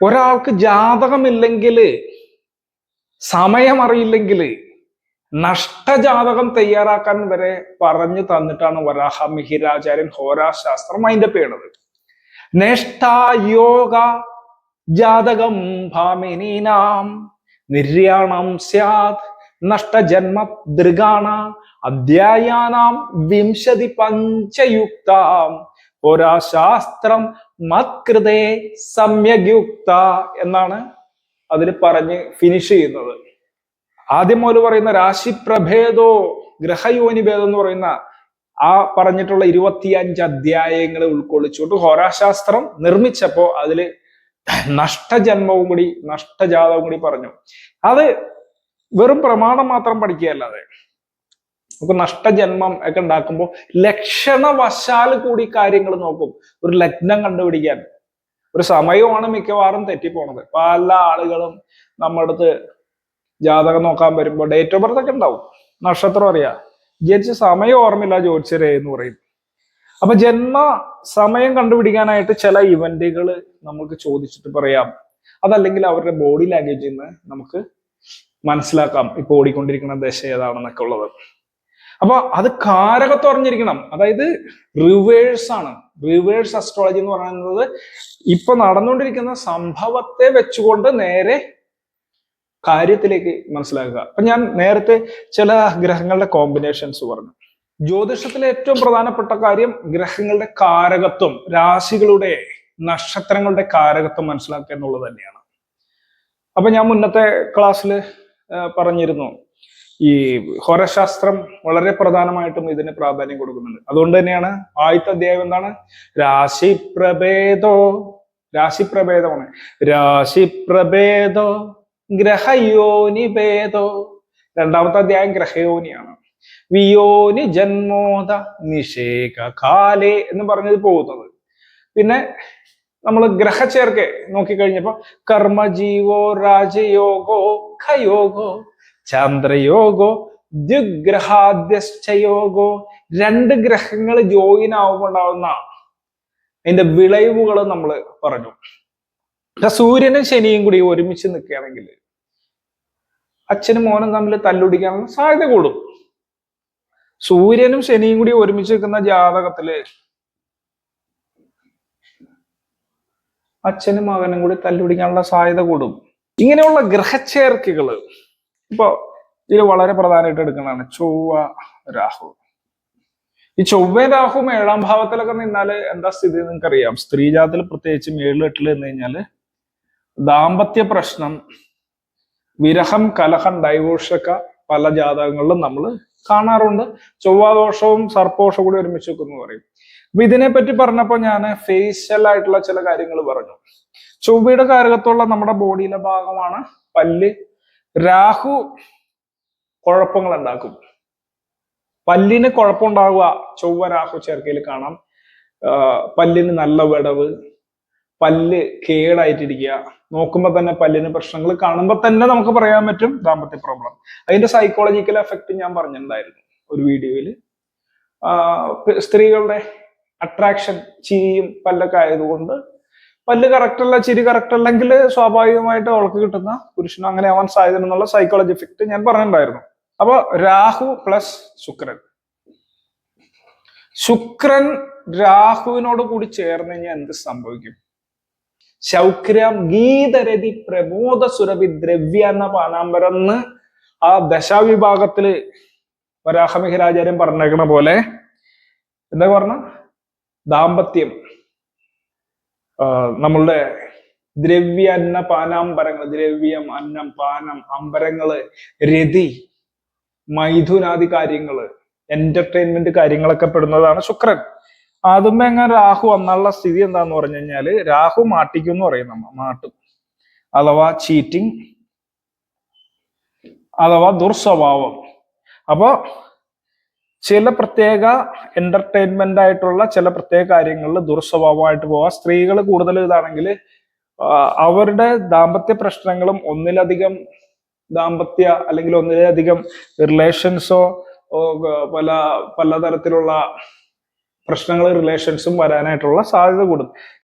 ഒരാൾക്ക് ജാതകമില്ലെങ്കിൽ സമയം അറിയില്ലെങ്കിൽ നഷ്ടജാതകം തയ്യാറാക്കാൻ വരെ പറഞ്ഞു തന്നിട്ടാണ് വരാഹ മിഹിരാചാര്യൻ ഹോരാശാസ്ത്രം അതിന്റെ പേണത് നേഷ്ടായോഗ ജാതകം ഭാമിനീനാം നിര്യാണം സ്യാത് നഷ്ടജന്മ ദൃഗാണ അധ്യായാനാം വിംശതി പഞ്ചയുക്താം. പുരാശാസ്ത്രം മത്കൃതേ സമ്യഗ്യുക്ത എന്നാണ് അതിൽ പറഞ്ഞ് ഫിനിഷ് ചെയ്യുന്നത്. ആദ്യം മുതൽ പറയുന്ന രാശിപ്രഭേദോ ഗ്രഹയോനി ഭേദം എന്ന് പറയുന്ന ആ പറഞ്ഞിട്ടുള്ള ഇരുപത്തിയഞ്ച് അധ്യായങ്ങളെ ഉൾക്കൊള്ളിച്ചുകൊണ്ട് ഹോരാശാസ്ത്രം നിർമ്മിച്ചപ്പോ അതിൽ നഷ്ടജന്മവും കൂടി നഷ്ടജാതവും കൂടി പറഞ്ഞു. അത് വെറും പ്രമാണം മാത്രം പഠിക്കുകയല്ലാതെ നമുക്ക് നഷ്ടജന്മം ഒക്കെ ഉണ്ടാക്കുമ്പോൾ ലക്ഷണവശാൽ കൂടി കാര്യങ്ങൾ നോക്കും. ഒരു ലഗ്നം കണ്ടുപിടിക്കാൻ. ഒരു സമയമാണ് മിക്കവാറും തെറ്റിപ്പോണത്. പല ആളുകളും നമ്മുടെ അടുത്ത് ജാതകം നോക്കാൻ വരുമ്പോൾ ഡേറ്റ് ഓഫ് ബർത്ത് ഒക്കെ ഉണ്ടാവും. നക്ഷത്രം അറിയാം. ജനിച്ച സമയം ഓർമ്മയില്ല ജ്യോതിഷരെ എന്ന് പറയും. അപ്പൊ ജന്മ സമയം കണ്ടുപിടിക്കാനായിട്ട് ചില ഇവന്റുകൾ നമുക്ക് ചോദിച്ചിട്ട് പറയാം. അതല്ലെങ്കിൽ അവരുടെ ബോഡി ലാംഗ്വേജിൽ നിന്ന് നമുക്ക് മനസ്സിലാക്കാം. ഇപ്പൊ ഓടിക്കൊണ്ടിരിക്കുന്ന ദശ ഏതാണെന്നൊക്കെ ഉള്ളത്. അപ്പൊ അത് കാരകത്ത് അറിഞ്ഞിരിക്കണം. അതായത് റിവേഴ്സ് ആണ്. റിവേഴ്സ് അസ്ട്രോളജി എന്ന് പറയുന്നത് ഇപ്പൊ നടന്നുകൊണ്ടിരിക്കുന്ന സംഭവത്തെ വെച്ചുകൊണ്ട് നേരെ കാര്യത്തിലേക്ക് മനസ്സിലാക്കുക. അപ്പൊ ഞാൻ നേരത്തെ ചില ഗ്രഹങ്ങളുടെ കോമ്പിനേഷൻസ് പറഞ്ഞു. ജ്യോതിഷത്തിലെ ഏറ്റവും പ്രധാനപ്പെട്ട കാര്യം ഗ്രഹങ്ങളുടെ കാരകത്വം രാശികളുടെ നക്ഷത്രങ്ങളുടെ കാരകത്വം മനസ്സിലാക്കുക എന്നുള്ളത് തന്നെയാണ്. അപ്പൊ ഞാൻ മുന്നത്തെ ക്ലാസ്സിൽ പറഞ്ഞിരുന്നു. ഈ ഹോരശാസ്ത്രം വളരെ പ്രധാനമായിട്ടും ഇതിന് പ്രാധാന്യം കൊടുക്കുന്നുണ്ട്. അതുകൊണ്ട് തന്നെയാണ് ആദ്യത്തെ അധ്യായം എന്താണ്? രാശിപ്രഭേദോ രാശിപ്രഭേദമാണ്. രാശിപ്രഭേദോ ഗ്രഹയോനി ഭേദോ. രണ്ടാമത്തെ അധ്യായം ഗ്രഹയോനിയാണ്. വിയോനി ജന്മോദ നിഷേക കാലേ എന്ന് പറഞ്ഞത് പോകുന്നത്. പിന്നെ നമ്മൾ ഗ്രഹചേർക്കെ നോക്കിക്കഴിഞ്ഞപ്പോ കർമ്മജീവോ രാജയോഗോ ഖയോഗോ ചന്ദ്രയോഗോ ദ്വിഗ്രഹാദ്യശ്ചയോഗോ രണ്ട് ഗ്രഹങ്ങൾ ജോയിൻ ആവുമ്പോൾ ഉണ്ടാവുന്ന അതിന്റെ വിളവുകൾ നമ്മൾ പറഞ്ഞു. സൂര്യനും ശനിയും കൂടി ഒരുമിച്ച് നിൽക്കുകയാണെങ്കിൽ അച്ഛനും മോനും തമ്മിൽ തല്ലുടിക്കാനുള്ള സാധ്യത കൂടും. സൂര്യനും ശനിയും കൂടി ഒരുമിച്ച് നിൽക്കുന്ന ജാതകത്തിൽ അച്ഛനും മകനും കൂടി തല്ലുപിടിക്കാനുള്ള സാധ്യത കൂടും. ഇങ്ങനെയുള്ള ഗ്രഹച്ചേർക്കകൾ ഇപ്പൊ ഇതിൽ വളരെ പ്രധാനമായിട്ട് എടുക്കുന്നതാണ് ചൊവ്വ രാഹു. ഈ ചൊവ്വ രാഹു ഏഴാം ഭാവത്തിലൊക്കെ നിന്നാൽ എന്താ സ്ഥിതി നിങ്ങൾക്ക് അറിയാം സ്ത്രീ ജാതത്തിൽ പ്രത്യേകിച്ച് ഏഴിൽ എട്ടിൽ എന്ന് കഴിഞ്ഞാൽ ദാമ്പത്യ പ്രശ്നം വിരഹം കലഹം ഡൈവോഴ്സൊക്കെ പല ജാതകങ്ങളിലും നമ്മൾ കാണാറുണ്ട്. ചൊവ്വാദോഷവും സർപ്പോഷവും കൂടി ഒരുമിച്ച് വെക്കുന്നു പറയും. അപ്പൊ ഇതിനെ പറ്റി പറഞ്ഞപ്പോ ഞാൻ ഫേഷ്യൽ ആയിട്ടുള്ള ചില കാര്യങ്ങൾ പറഞ്ഞു. ചൊവ്വയുടെ കാരകത്തുള്ള നമ്മുടെ ബോഡിയിലെ ഭാഗമാണ് പല്ല് രാഹു കുഴപ്പങ്ങൾ ഉണ്ടാക്കും പല്ലിന് കുഴപ്പമുണ്ടാവുക. ചൊവ്വ രാഹു ചേർക്കയിൽ കാണാം. പല്ലിന് നല്ല വിടവ്. പല്ല് കേടായിട്ടിരിക്കുക. നോക്കുമ്പോൾ തന്നെ പല്ലിന് പ്രശ്നങ്ങൾ കാണുമ്പോൾ തന്നെ നമുക്ക് പറയാൻ പറ്റും ദാമ്പത്യ പ്രോബ്ലം. അതിന്റെ സൈക്കോളജിക്കൽ എഫക്റ്റ് ഞാൻ പറഞ്ഞിട്ടുണ്ടായിരുന്നു ഒരു വീഡിയോയിൽ. സ്ത്രീകളുടെ അട്രാക്ഷൻ ചീയും പല്ലൊക്കെ ആയതുകൊണ്ട് പല്ല് കറക്റ്റ് അല്ല ചിരി കറക്റ്റ് അല്ലെങ്കിൽ സ്വാഭാവികമായിട്ട് അവൾക്ക് കിട്ടുന്ന പുരുഷനും അങ്ങനെ ആവാൻ സാധ്യത എന്നുള്ള സൈക്കോളജി എഫക്റ്റ് ഞാൻ പറഞ്ഞിട്ടുണ്ടായിരുന്നു. അപ്പൊ രാഹു പ്ലസ് ശുക്രൻ. ശുക്രൻ രാഹുവിനോട് കൂടി ചേർന്ന് കഴിഞ്ഞാൽ എന്ത് സംഭവിക്കും? ശൗക്രം ഗീതരതി പ്രമോദ സുരഭി ദ്രവ്യ എന്ന പാനാമ്പരന്ന് ആ ദശാവിഭാഗത്തിൽ വരാഹമിഹിരാചാര്യം പറഞ്ഞേക്കണ പോലെ എന്താ പറഞ്ഞ? ദാമ്പത്യം. നമ്മളുടെ ദ്രവ്യ അന്ന പാനാമ്പരങ്ങൾ ദ്രവ്യം അന്നം പാനം അമ്പരങ്ങൾ രതി മൈഥുനാദി കാര്യങ്ങൾ എന്റർടൈൻമെന്റ് കാര്യങ്ങളൊക്കെ പെടുന്നതാണ് ശുക്രൻ. ആദ്യമേ എങ്ങനെ രാഹു അന്നുള്ള സ്ഥിതി എന്താന്ന് പറഞ്ഞു കഴിഞ്ഞാൽ രാഹു മാട്ടിക്കും എന്ന് പറയും നമ്മ മാട്ടും. അഥവാ ചീറ്റിംഗ് അഥവാ ദുർസ്വഭാവം. അപ്പോ ചില പ്രത്യേക എന്റർടൈൻമെന്റ് ആയിട്ടുള്ള ചില പ്രത്യേക കാര്യങ്ങളിൽ ദുർസ്വഭാവമായിട്ട് പോവാം സ്ത്രീകൾ കൂടുതൽ ഇതാണെങ്കിൽ അവരുടെ ദാമ്പത്യ പ്രശ്നങ്ങളും ഒന്നിലധികം ദാമ്പത്യ അല്ലെങ്കിൽ ഒന്നിലധികം റിലേഷൻസോ പല പലതരത്തിലുള്ള പ്രശ്നങ്ങൾ റിലേഷൻസും വരാനായിട്ടുള്ള സാധ്യത കൂടും.